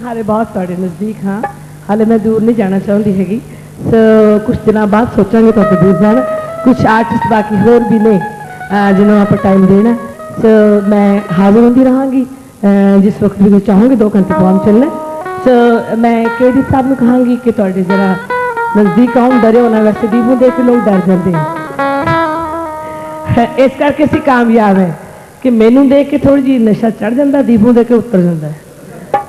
ਹਾਲੇ ਬਹੁਤ ਤੁਹਾਡੇ ਨਜ਼ਦੀਕ ਹਾਂ। ਹਾਲੇ ਮੈਂ ਦੂਰ ਨਹੀਂ ਜਾਣਾ ਚਾਹੁੰਦੀ ਹੈਗੀ। ਸੋ ਕੁਝ ਦਿਨਾਂ ਬਾਅਦ ਸੋਚਾਂਗੇ ਤੁਹਾਡੇ ਦੂਰ ਜਾਣਾ। ਕੁਝ ਆਰਟਿਸਟ ਬਾਕੀ ਹੋਰ ਵੀ ਨੇ, ਅਹ, ਜਿਹਨਾਂ ਨੂੰ ਆਪਾਂ ਟਾਈਮ ਦੇਣਾ ਸੋ ਮੈਂ ਹਾਜ਼ਰ ਹੁੰਦੀ ਰਹਾਂਗੀ। ਜਿਸ ਵਕਤ ਵੀ ਤੁਸੀਂ ਚਾਹੋਗੇ 2 ਘੰਟੇ ਪਹੁੰਚ ਚੱਲਣਾ ਸੋ ਮੈਂ ਕੇਡੀ ਸਾਹਿਬ ਨੂੰ ਕਹਾਂਗੀ ਕਿ ਤੁਹਾਡੇ ਜਰਾ ਨਜ਼ਦੀਕ ਆਉਣ ਡਰਿਓ ਨਾ ਵੈਸੇ ਦੀਪੂ ਦੇਖ ਕੇ ਲੋਕ ਡਰ ਜਾਂਦੇ ਆ। ਇਸ ਕਰਕੇ ਅਸੀਂ ਕਾਮਯਾਬ ਹੈ ਕਿ ਮੈਨੂੰ ਦੇਖ ਕੇ ਥੋੜੀ ਜਿਹੀ ਨਸ਼ਾ ਚੜ ਜਾਂਦਾ, ਦੀਪੂ ਦੇ ਕੇ ਉਤਰ ਜਾਂਦਾ ਹੈ।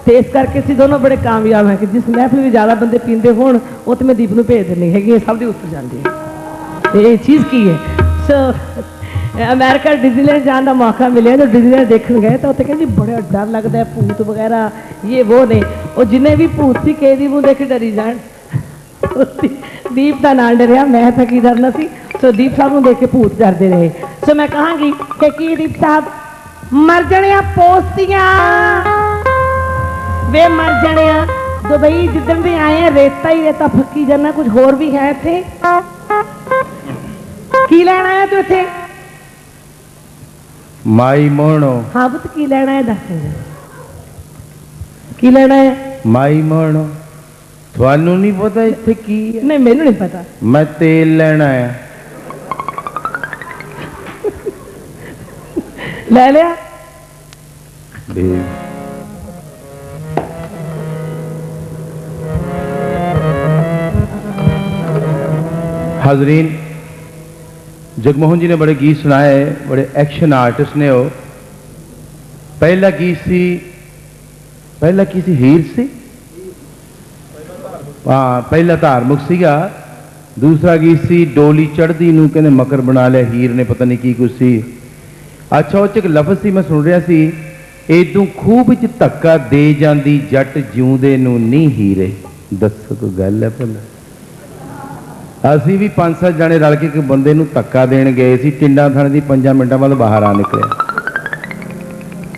ਤੇ ਇਸ ਕਰਕੇ ਅਸੀਂ ਦੋਨੋਂ ਬੜੇ ਕਾਮਯਾਬ ਹਾਂ ਕਿ ਜਿਸ ਮਹਿਫਲ ਵੀ ਜ਼ਿਆਦਾ ਬੰਦੇ ਪੀਂਦੇ ਹੋਣ, ਉਹ ਤੇ ਮੈਂ ਦੀਪ ਨੂੰ ਭੇਜ ਦਿੰਦੀ ਹੈਗੀ ਇਹ ਸਭ ਦੀ ਉਤਰ ਜਾਂਦੀ ਹੈ ਇਹ ਚੀਜ਼ ਕੀ ਹੈ? ਸੋ ਅਮਰੀਕਾ ਡਿਜ਼ਨੀਲੈਂਡ ਜਾਣ ਦਾ ਮੌਕਾ ਮਿਲਿਆ, ਜਦੋਂ ਡਿਜ਼ਨੀਲੈਂਡ ਦੇਖਣ ਗਏ ਤਾਂ ਉੱਥੇ ਕਹਿੰਦੇ ਬੜਾ ਡਰ ਲੱਗਦਾ ਹੈ, ਭੂਤ ਵਗੈਰਾ, ਇਹ ਉਹ ਨੇ। ਉਹ ਜਿੰਨੇ ਵੀ ਭੂਤ ਸੀ ਕੇ ਦੀ ਮੂੰਹ ਦੇਖ ਕੇ ਡਰੀ ਜਾਣ। ਦੀਪ ਦਾ ਨਾਂ ਡਰਿਆ, ਮੈਂ ਤਾਂ ਕੀ ਡਰਨਾ ਸੀ? ਸੋ ਦੀਪ ਸਾਹਿਬ ਨੂੰ ਦੇਖ ਕੇ ਭੂਤ ਡਰਦੇ ਰਹੇ। ਸੋ ਮੈਂ ਕਹਾਂਗੀ ਕਿ ਕੀ ਦੀਪ ਸਾਹਿਬ? ਮਰ ਜਣਿਆ ਪੋਸਤੀਆਂ। ਵੇ ਮਰ ਜਣਿਆ ਦੁਬਈ ਜਿੱਦਣ ਦੇ ਆਏ ਆ ਰੇਤਾ ਹੀ ਰੇਤਾ ਫੱਕੀ ਜਾਣਾ ਕੁਝ ਹੋਰ ਵੀ ਹੈ ਇੱਥੇ? ਕੀ ਲੈਣ ਆਇਆ ਤੂੰ ਇੱਥੇ? ਮਾਈ ਮੋਹਣੋ। ਹਾਂ ਬੁੱਤ ਕੀ ਲੈਣਾ ਹੈ ਦੱਸ। ਮੈਨੂੰ। ਕੀ ਲੈਣਾ ਹੈ ਮਾਈ ਮੋਹਣੋ ਤੁਹਾਨੂੰ ਨਹੀਂ ਪਤਾ ਇੱਥੇ ਕੀ ਹੈ? ਨਹੀਂ ਮੈਨੂੰ ਨਹੀਂ ਪਤਾ। ਮੈਂ ਤੇਲ ਲੈਣਾ ਆ ਲੈ ਲਿਆ। ਦੇ ਹਾਜ਼ਰੀਨ, ਜਗਮੋਹਨ ਜੀ ਨੇ ਬੜੇ ਗੀਤ ਸੁਣਾਏ, ਬੜੇ ਐਕਸ਼ਨ ਆਰਟਿਸਟ ਨੇ ਉਹ। ਪਹਿਲਾ ਗੀਤ ਸੀ, ਪਹਿਲਾ ਕੀ ਸੀ? ਹੀਰ ਸੀ? ਹਾਂ, ਪਹਿਲਾ ਧਾਰਮਿਕ ਸੀਗਾ। ਦੂਸਰਾ ਗੀਤ ਸੀ, ਡੋਲੀ ਚੜਦੀ ਨੂੰ ਕਹਿੰਦੇ ਮਕਰ ਬਣਾ ਲਿਆ, ਹੀਰ ਨੇ ਪਤਾ ਨਹੀਂ ਕੀ ਕੁਛ ਸੀ। ਅੱਛਾ, ਉਹ ਚ ਇੱਕ ਲਫ਼ਜ਼ ਸੀ, ਮੈਂ ਸੁਣ ਰਿਹਾ ਸੀ, ਏਦੂ ਖੂਬ ਵਿੱਚ ਧੱਕਾ ਦੇ ਜਾਂਦੀ, ਜੱਟ ਜਿਉਂਦੇ ਨੂੰ ਨਹੀਂ ਹੀਰੇ। ਦੱਸੋ ਕੋਈ ਗੱਲ ਹੈ ਭਲਾ? ਅਸੀਂ ਵੀ ਪੰਜ ਸੱਤ ਜਣੇ ਰਲ ਕੇ ਇੱਕ ਬੰਦੇ ਨੂੰ ਧੱਕਾ ਦੇਣ ਗਏ ਸੀ, ਟਿੰਡਾ ਥਾਣੇ ਦੀ 5 ਮਿੰਟਾਂ ਬਾਅਦ ਬਾਹਰ ਆ ਨਿਕਲਿਆ।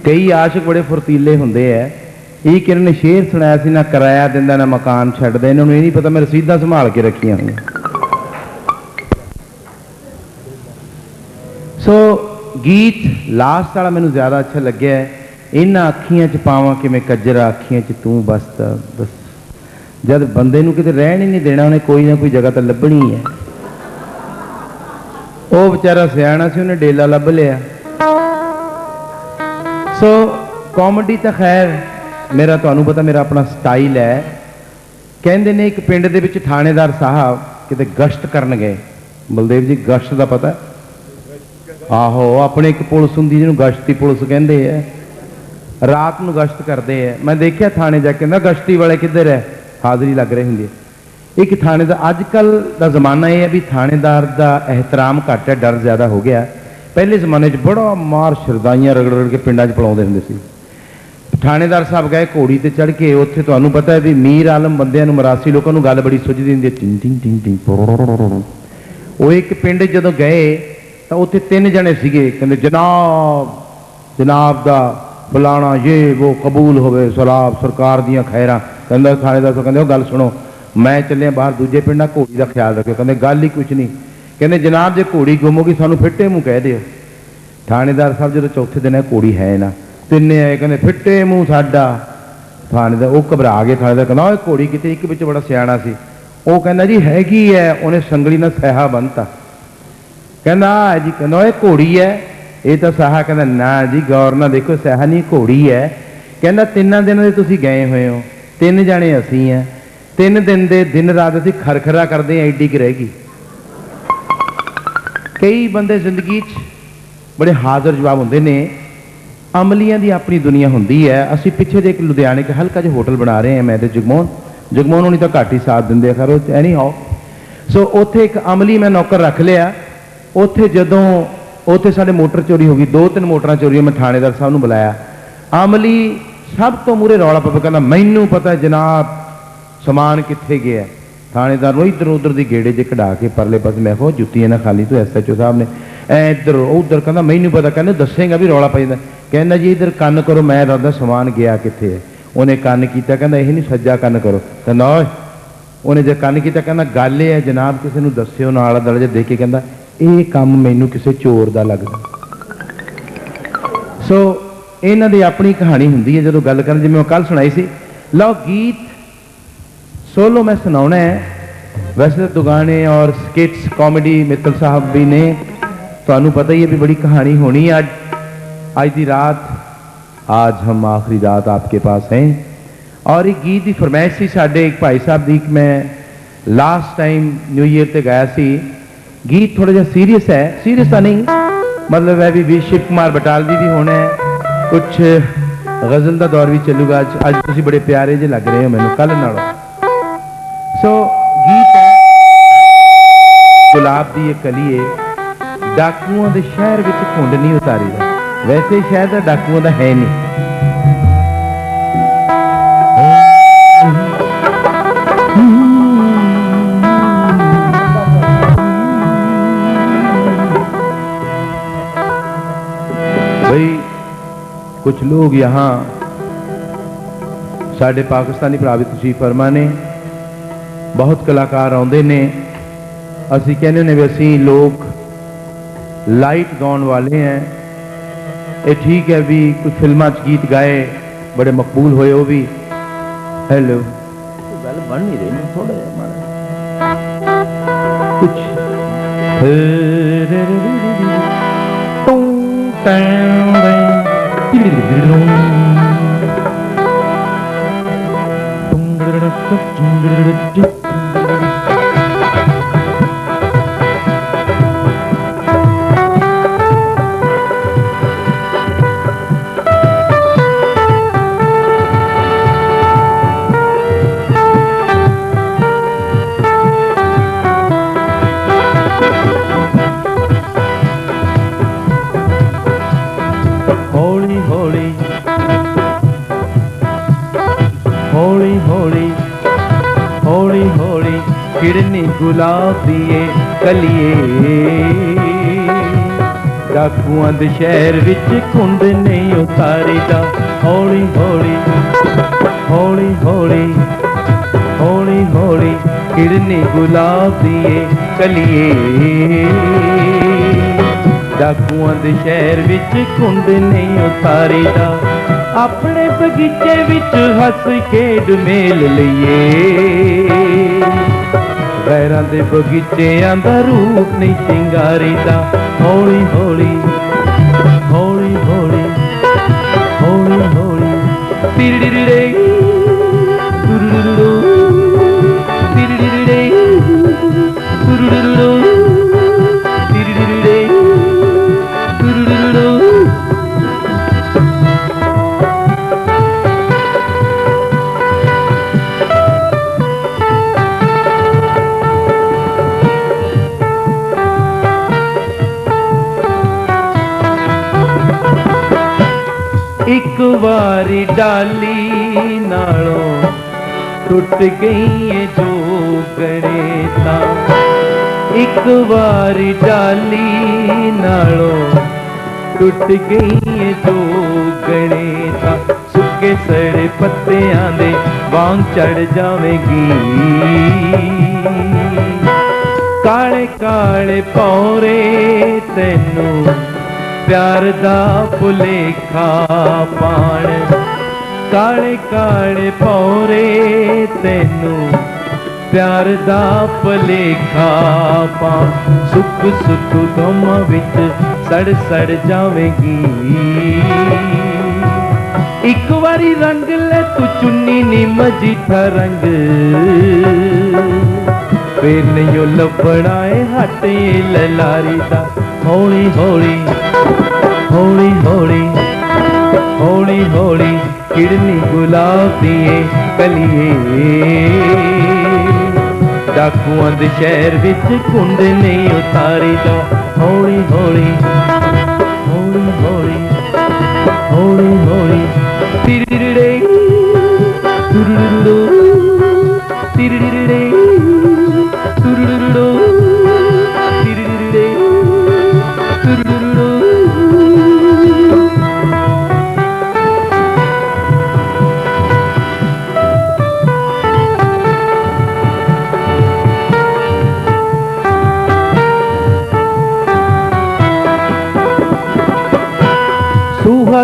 ਕਈ ਆਸ਼ਿਕ ਬੜੇ ਫੁਰਤੀਲੇ ਹੁੰਦੇ ਐ। ਇਹ ਕਿਰਨ ਨੇ ਸ਼ੇਰ ਸੁਣਾਇਆ ਸੀ, ਨਾ ਕਿਰਾਇਆ ਦਿੰਦਾ, ਨਾ ਮਕਾਨ ਛੱਡਦਾ, ਇਹਨਾਂ ਨੂੰ ਇਹ ਨਹੀਂ ਪਤਾ ਮੈਂ ਰਸੀਦਾਂ ਸੰਭਾਲ ਕੇ ਰੱਖੀਆਂ ਹੋਈਆਂ। ਸੋ ਗੀਤ ਲਾਸਟ ਵਾਲਾ ਮੈਨੂੰ ਜ਼ਿਆਦਾ ਅੱਛਾ ਲੱਗਿਆ। ਇਹਨਾਂ ਅੱਖੀਆਂ 'ਚ ਪਾਵਾਂ ਕਿਵੇਂ, ਕੱਜਰਾ ਅੱਖੀਆਂ 'ਚ ਤੂੰ ਬਸਤਾ ਬਸ। ਜਦ ਬੰਦੇ ਨੂੰ ਕਿਤੇ ਰਹਿਣ ਹੀ ਨਹੀਂ ਦੇਣਾ, ਉਹਨੇ ਕੋਈ ਨਾ ਕੋਈ ਜਗ੍ਹਾ ਤਾਂ ਲੱਭਣੀ ਹੈ ਉਹ ਵਿਚਾਰਾ ਸਿਆਣਾ ਸੀ, ਉਹਨੇ ਡੇਲਾ ਲੱਭ ਲਿਆ। ਸੋ ਕਾਮੇਡੀ ਤਾਂ ਖੈਰ, ਮੇਰਾ ਤੁਹਾਨੂੰ ਪਤਾ ਮੇਰਾ ਆਪਣਾ ਸਟਾਈਲ ਹੈ। ਕਹਿੰਦੇ ਨੇ ਇੱਕ ਪਿੰਡ ਦੇ ਵਿੱਚ ਥਾਣੇਦਾਰ ਸਾਹਿਬ ਕਿਤੇ ਗਸ਼ਤ ਕਰਨ ਗਏ। ਬਲਦੇਵ ਜੀ, ਗਸ਼ਤ ਦਾ ਪਤਾ? ਆਹੋ, ਆਪਣੇ ਇੱਕ ਪੁਲਿਸ ਹੁੰਦੀ ਜਿਹਨੂੰ ਗਸ਼ਤੀ ਪੁਲਿਸ ਕਹਿੰਦੇ ਆ। ਰਾਤ ਨੂੰ ਗਸ਼ਤ ਕਰਦੇ ਆ। ਮੈਂ ਦੇਖਿਆ ਥਾਣੇ ਜਾ ਕੇ ਨਾ ਗਸ਼ਤੀ ਵਾਲੇ ਕਿੱਧਰ ਹੈ? ਹਾਜ਼ਰੀ ਲੱਗ ਰਹੀ ਹੁੰਦੀ ਹੈ ਇੱਕ ਥਾਣੇ ਦਾ ਅੱਜ ਕੱਲ ਦਾ ਜ਼ਮਾਨਾ ਇਹ ਹੈ ਵੀ ਥਾਣੇਦਾਰ ਦਾ ehtiram ਘੱਟ ਹੈ, ਡਰ ਜ਼ਿਆਦਾ ਹੋ ਗਿਆ। ਪਹਿਲੇ ਜ਼ਮਾਨੇ 'ਚ ਬੜਾ ਮਾਰ ਸ਼ਰਦਾਈਆਂ ਰਗੜ ਰਗੜ ਕੇ ਪਿੰਡਾਂ 'ਚ ਪਲਾਉਂਦੇ ਹੁੰਦੇ ਸੀ। ਥਾਣੇਦਾਰ ਸਾਹਿਬ ਗਏ ਘੋੜੀ ਤੇ ਚੜ ਕੇ ਉੱਥੇ ਤੁਹਾਨੂੰ ਪਤਾ ਹੈ ਵੀ ਮੀਰ ਆਲਮ ਬੰਦਿਆਂ ਨੂੰ ਮਰਾਸੀ ਲੋਕਾਂ ਨੂੰ ਗੱਲ ਬੜੀ ਸੁਝਦੀ ਹੁੰਦੀ ਹੈ ਟਿੰ ਟਿੰ ਟਿੰ ਟਿੰ ਉਹ ਇੱਕ ਪਿੰਡ ਜਦੋਂ ਗਏ, ਤਾਂ ਉੱਥੇ ਤਿੰਨ ਜਣੇ ਸੀਗੇ। ਕਹਿੰਦੇ, ਜਨਾਬ ਜਨਾਬ ਦਾ ਫਲਾਣਾ ਇਹ ਉਹ ਕਬੂਲ ਹੋਵੇ, ਸਲਾਬ ਸਰਕਾਰ ਦੀਆਂ ਖੈਰਾਂ। ਕਹਿੰਦਾ ਥਾਣੇਦਾਰ ਸਾਹਿਬ ਕਹਿੰਦੇ ਉਹ ਗੱਲ ਸੁਣੋ। ਮੈਂ ਚੱਲਿਆ ਬਾਹਰ ਦੂਜੇ ਪਿੰਡਾਂ ਘੋੜੀ ਦਾ ਖਿਆਲ ਰੱਖਿਓ। ਕਹਿੰਦੇ ਗੱਲ ਹੀ ਕੁਝ ਨਹੀਂ। ਕਹਿੰਦੇ ਜਨਾਬ ਜੇ ਘੋੜੀ ਗੁੰਮ ਹੋ ਗਈ ਸਾਨੂੰ ਫਿੱਟੇ ਮੂੰਹ ਕਹਿ ਦਿਓ। ਥਾਣੇਦਾਰ ਸਾਹਿਬ ਜਦੋਂ ਚੌਥੇ ਦਿਨ ਹੈ ਘੋੜੀ ਹੈ ਨਾ, ਤਿੰਨੇ ਆਏ ਕਹਿੰਦੇ ਫਿੱਟੇ ਮੂੰਹ ਸਾਡਾ। ਥਾਣੇਦਾਰ ਉਹ ਘਬਰਾ ਗਏ, ਥਾਣੇਦਾਰ ਕਹਿੰਦਾ ਉਹ ਘੋੜੀ ਕਿਤੇ ਇੱਕ ਵਿੱਚ ਬੜਾ ਸਿਆਣਾ ਸੀ। ਉਹ ਕਹਿੰਦਾ ਜੀ ਹੈਗੀ ਹੈ ਉਹਨੇ ਸੰਗਲੀ ਨਾਲ ਸਹਾ ਬੰਨਤਾ। ਕਹਿੰਦਾ, ਆ ਜੀ, ਕਹਿੰਦਾ ਇਹ ਘੋੜੀ ਹੈ ਇਹ ਤਾਂ ਸਹਾ ਕਹਿੰਦਾ, ਨਾ ਜੀ, ਗੌਰ ਨਾਲ ਦੇਖੋ ਸਹਾ ਨਹੀਂ, ਘੋੜੀ ਹੈ ਕਹਿੰਦਾ, ਤਿੰਨਾਂ ਦਿਨਾਂ ਦੇ ਤੁਸੀਂ ਗਏ ਹੋਏ ਹੋ। ਤਿੰਨ ਜਾਣੇ ਅਸੀਂ ਆ। ਤਿੰਨ ਦਿਨ ਦੇ ਦਿਨ ਰਾਤ ਅਸੀਂ ਖਰਖਰਾ ਕਰਦੇ ਆ ਐਡੀ ਕਿ ਰਹਿ ਕਈ ਬੰਦੇ ਜ਼ਿੰਦਗੀ 'ਚ ਬੜੇ ਹਾਜ਼ਰ ਜਵਾਬ ਹੁੰਦੇ ਨੇ। ਅਮਲੀਆਂ ਦੀ ਆਪਣੀ ਦੁਨੀਆ ਹੁੰਦੀ ਹੈ। ਅਸੀਂ ਪਿੱਛੇ ਜੇ ਇੱਕ ਲੁਧਿਆਣੇ ਕੇ ਹਲਕਾ ਜਿਹਾ ਹੋਟਲ ਬਣਾ ਰਹੇ ਹਾਂ ਮੈਂ ਤੇ ਜਗਮੋਹਨ। ਜਗਮੋਹਨ ਹੋਣੀ ਤਾਂ ਘੱਟ ਹੀ ਸਾਥ ਦਿੰਦੇ ਆ ਖੈਰ ਉਹ ਐਨੀ ਹਾਓ ਸੋ ਉੱਥੇ ਇੱਕ ਅਮਲੀ ਮੈਂ ਨੌਕਰ ਰੱਖ ਲਿਆ। ਉੱਥੇ ਜਦੋਂ ਉੱਥੇ ਸਾਡੇ ਮੋਟਰ ਚੋਰੀ ਹੋ ਗਈ, ਦੋ ਤਿੰਨ ਮੋਟਰਾਂ ਚੋਰੀ ਮੈਂ ਥਾਣੇਦਾਰ ਸਾਹਿਬ ਨੂੰ ਬੁਲਾਇਆ। ਅਮਲੀ ਸਭ ਤੋਂ ਮੂਰੇ ਰੌਲਾ ਪਾ ਕਹਿੰਦਾ, ਮੈਨੂੰ ਪਤਾ ਜਨਾਬ, ਸਮਾਨ ਕਿੱਥੇ ਗਿਆ ਹੈ। ਥਾਣੇਦਾਰ ਨੂੰ ਇੱਧਰ ਉੱਧਰ ਦੀ ਗੇੜੇ 'ਚ ਕਢਾ ਕੇ ਪਰਲੇ ਪਾਸੇ ਮੈਂ ਕਿਹਾ, ਉਹ ਜੁੱਤੀਆਂ ਨਾ ਖਾਲੀ ਤੋਂ ਐਸਐਚਓ ਸਾਹਿਬ ਨੇ। ਐ ਇੱਧਰ ਉੱਧਰ ਕਹਿੰਦਾ, ਮੈਨੂੰ ਪਤਾ। ਕਹਿੰਦੇ, ਦੱਸੇਗਾ ਵੀ ਰੌਲਾ ਪੈ ਜਾਂਦਾ। ਕਹਿੰਦਾ, ਜੀ ਇੱਧਰ ਕੰਨ ਕਰੋ, ਮੈਂ ਦੱਸਦਾ ਸਮਾਨ ਗਿਆ ਕਿੱਥੇ ਹੈ? ਉਹਨੇ ਕੰਨ ਕੀਤਾ, ਕਹਿੰਦਾ, ਇਹ ਨਹੀਂ ਸੱਜਾ ਕੰਨ ਕਰੋ। ਕਹਿੰਦਾ ਉਹਨੇ ਜੇ ਕੰਨ ਕੀਤਾ, ਕਹਿੰਦਾ, ਗੱਲ ਇਹ ਹੈ ਜਨਾਬ, ਕਿਸੇ ਨੂੰ ਦੱਸਿਓ, ਨਾਲ ਦਰਜੇ ਦੇਖ ਕੇ। ਕਹਿੰਦਾ, ਇਹ ਕੰਮ ਮੈਨੂੰ ਕਿਸੇ ਚੋਰ ਦਾ ਲੱਗਦਾ। ਸੋ ਇਹਨਾਂ ਦੀ ਆਪਣੀ ਕਹਾਣੀ ਹੁੰਦੀ ਹੈ ਜਦੋਂ ਗੱਲ ਕਰਨ ਜਿਵੇਂ ਮੈਂ ਕੱਲ ਸੁਣਾਈ ਸੀ ਲਓ ਗੀਤ ਸੋਲੋ ਮੈਂ ਸੁਣਾਉਣਾ ਹੈ ਵੈਸੇ ਤਾਂ ਦੁਗਾਣੇ ਔਰ ਸਕਿਟਸ ਕਾਮੇਡੀ ਮਿੱਤਲ ਸਾਹਿਬ ਵੀ ਨੇ ਤੁਹਾਨੂੰ ਪਤਾ ਹੀ ਹੈ ਵੀ ਬੜੀ ਕਹਾਣੀ ਹੋਣੀ ਹੈ ਅੱਜ आज दी रात आज हम आखिरी रात आपके पास हैं ਔਰ ਇਹ ਗੀਤ ਦੀ ਫਰਮਾਇਸ਼ ਸੀ ਸਾਡੇ ਇੱਕ ਭਾਈ ਸਾਹਿਬ ਦੀ ਕਿ ਮੈਂ ਲਾਸਟ ਟਾਈਮ ਨਿਊ ਈਅਰ ਤੇ ਗਾਇਆ ਸੀ ਗੀਤ ਥੋੜਾ ਜਿਹਾ ਸੀਰੀਅਸ ਹੈ ਸੀਰੀਅਸ ਤਾਂ ਨਹੀਂ ਮਤਲਬ ਹੈ ਵੀ ਵੀ ਸ਼ਿਵ ਕੁਮਾਰ ਬਟਾਲਵੀ ਵੀ ਹੋਣਾ ਹੈ ਕੁਝ ਗਜ਼ਲ ਦਾ ਦੌਰ ਵੀ ਚੱਲੂਗਾ। ਅੱਜ ਅੱਜ ਤੁਸੀਂ ਬੜੇ ਪਿਆਰੇ ਜਿਹੇ ਲੱਗ ਰਹੇ ਹੋ ਮੈਨੂੰ ਕੱਲ ਨਾਲੋਂ। ਸੋ ਗੀਤ ਹੈ। ਗੁਲਾਬ ਦੀ ਇਹ ਕਲੀਏ ਡਾਕੂਆਂ ਦੇ ਸ਼ਹਿਰ ਵਿੱਚ ਘੁੰਡ ਨਹੀਂ ਉਤਾਰੀਦਾ। ਵੈਸੇ ਸ਼ਹਿਰ ਦਾ ਡਾਕੂਆਂ ਦਾ ਹੈ ਨਹੀਂ। कुछ लोग यहाँ ਸਾਡੇ ਪਾਕਿਸਤਾਨੀ ਭਰਾ ਵੀ ਤੁਸੀਂ ਫਰਮਾ ਨੇ ਬਹੁਤ ਕਲਾਕਾਰ ਆਉਂਦੇ ਨੇ ਅਸੀਂ ਕਹਿੰਦੇ ਨੇ ਵੀ ਅਸੀਂ ਲੋਕ ਲਾਈਟ ਗਾਉਣ ਵਾਲੇ ਹੈ ਇਹ ਠੀਕ ਹੈ ਵੀ ਕੁਝ ਫਿਲਮਾਂ 'ਚ ਗੀਤ ਗਾਏ ਬੜੇ ਮਕਬੂਲ ਹੋਏ ਉਹ ਵੀ ਹੈਲੋ ਗੱਲ ਬਣ ਨਹੀਂ ਰਹੀ ਮੈਂ ਥੋੜਾ ਜਿਹਾ ਮਾੜਾ ਕੁਝ ਟੂੰ ਹੌਲੀ ਕਿੜਨੀ ਗੁਲਾਬ ਦੀਏ ਕਲੀਏ। ਡਾਕੂਆਂ ਦੇ ਸ਼ਹਿਰ ਵਿੱਚ ਕੁੰਡ ਨਹੀਂ ਉਤਾਰੀਦਾ। ਹੌਲੀ ਹੌਲੀ ਹੌਲੀ ਹੌਲੀ ਹੌਲੀ ਹੌਲੀ ਕਿੜਨੀ ਗੁਲਾਬ ਦੀਏ ਕਲੀਏ। ਡਾਕੂਆਂ ਦੇ ਸ਼ਹਿਰ ਵਿੱਚ ਕੁੰਡ ਨਹੀਂ ਉਤਾਰੀਦਾ। ਆਪਣੇ ਬਗੀਚੇ ਵਿੱਚ ਹੱਸ ਖੇਡ ਮੇਲ ਲਈਏ। ਪੈਰਾਂ ਦੇ ਬਗੀਚਿਆਂ ਦਾ ਰੂਪ ਨਹੀਂ ਸਿੰਗਾਰੀਦਾ। ਹੌਲੀ ਹੌਲੀ ਹੌਲੀ ਹੌਲੀ ਹੌਲੀ ਹੌਲੀ ਤਿਰੜਿੜੇ ਇੱਕ ਵਾਰੀ ਡਾਲੀ ਨਾਲੋਂ ਟੁੱਟ ਗਈ ਏ ਜੋ ਤਾਂ। ਇੱਕ ਵਾਰੀ ਡਾਲੀ ਨਾਲੋਂ ਟੁੱਟ ਗਈ ਏ ਜੋ ਤਾਂ। ਸੁੱਕੇ ਸੜੇ ਪੱਤਿਆਂ ਦੇ ਵਾਂਗ ਚੜ ਜਾਵੇਗੀ। ਕਾਲੇ ਕਾਲੇ ਪੌਰੇ ਤੈਨੂੰ ਪਿਆਰ ਦਾ ਭੁਲੇਖਾ ਪਾਣ। ਕਾਲੇ ਕਾਲੇ ਪੌਰੇ ਤੈਨੂੰ ਪਿਆਰ ਦਾ ਭੁਲੇਖਾ ਪਾ ਸੁੱਕ ਸੁੱਕ ਗਮਾਂ ਵਿੱਚ ਸੜ ਸੜ ਜਾਵੇਗੀ। ਇੱਕ ਵਾਰੀ ਰੰਗ ਲੈ ਤੂੰ ਚੁੰਨੀ ਨੀ ਮਜੀਠਾ ਰੰਗ ਫੇਰ ਨਹੀਂ ਉਹ ਲੱਭਣਾ ਏ ਹੱਟੇ ਲਲਾਰੀ ਦਾ। ਹੌਲੀ ਹੌਲੀ ਹੌਲੀ ਹੌਲੀ ਹੌਲੀ ਹੌਲੀ ਕਿੜਨੀ ਗੁਲਾਬ ਕਲੀਏ। ਡਾਕੂਆਂ ਦੇ ਸ਼ਹਿਰ ਵਿੱਚ ਕੁੰਡ ਨਹੀਂ ਉਤਾਰੀਦਾ ਹੌਲੀ ਹੌਲੀ ਹੌਲੀ ਹੌਲੀ ਹੌਲੀ ਹੌਲੀ। ਤਿਰੜਿੜੇ ਤੁਰੜਿੜੋ, ਤਿਰੜਿੜੇ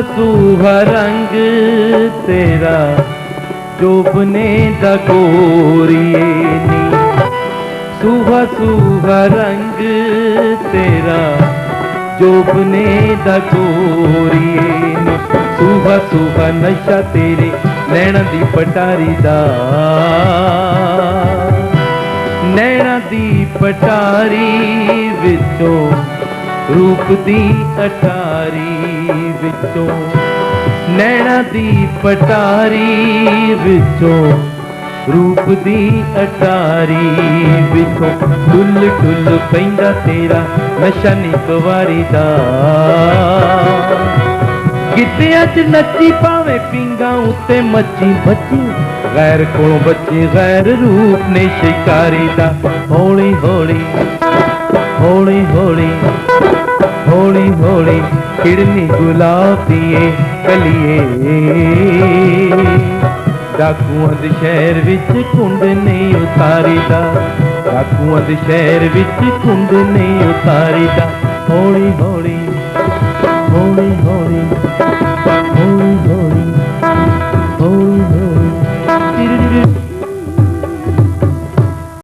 ਸੂਹਾ ਰੰਗ ਤੇਰਾ ਜੋਬਨੇ ਦਾ ਗੋਰੀਏ ਨੀ ਸੁਹਾ ਸੁਹਾ ਰੰਗ ਤੇਰਾ ਜੋਬਨੇ ਦਾ ਗੋਰੀਏ ਨੀ ਸੁਹਾ ਸੁਹਾ ਨਸ਼ਾ ਤੇਰੇ ਨੈਣਾਂ ਦੀ ਪਟਾਰੀ ਦਾ ਨੈਣਾਂ ਦੀ ਪਟਾਰੀ ਵਿੱਚੋਂ ਰੂਪ ਦੀ ਅਟਾਰੀ ਵਿੱਚੋਂ, ਨੈਣਾ ਦੀ ਪਟਾਰੀ ਵਿੱਚੋਂ, ਰੂਪ ਦੀ ਅਟਾਰੀ ਵਿੱਚੋਂ ਡੁੱਲ ਡੁੱਲ ਪੈਂਦਾ ਤੇਰਾ ਨਸ਼ਾ ਨੀ ਦਾ। ਗਿੱਤਿਆਂ 'ਚ ਨੱਚੀ ਪਾਵੇਂ ਪਿੰਗਾ ਉੱਤੇ ਮੱਚੀ ਬੱਚੀ ਗੈਰ ਕੋਲੋਂ ਬੱਚੇ ਗੈਰ ਰੂਪ ਨੇ ਸ਼ਿਕਾਰੀ ਦਾ। ਹੌਲੀ ਹੌਲੀ ਹੌਲੀ ਹੌਲੀ ਹੌਲੀ ਹੌਲੀ ਕਿੜਨੀ ਗੁਲਾਬੀਏ ਕਲੀਏ ਡਾਕੂਆਂ ਦੇ ਸ਼ਹਿਰ ਵਿੱਚ ਕੁੰਡ ਨਹੀਂ ਉਤਾਰੀ ਦਾ ਡਾਕੂਆਂ ਦੇ ਸ਼ਹਿਰ ਵਿੱਚ ਕੁੰਡ ਨਹੀਂ ਉਤਾਰੀ ਦਾ ਹੌਲੀ ਹੌਲੀ ਹੌਲੀ ਹੌਲੀ ਹੌਲੀ ਹੌਲੀ।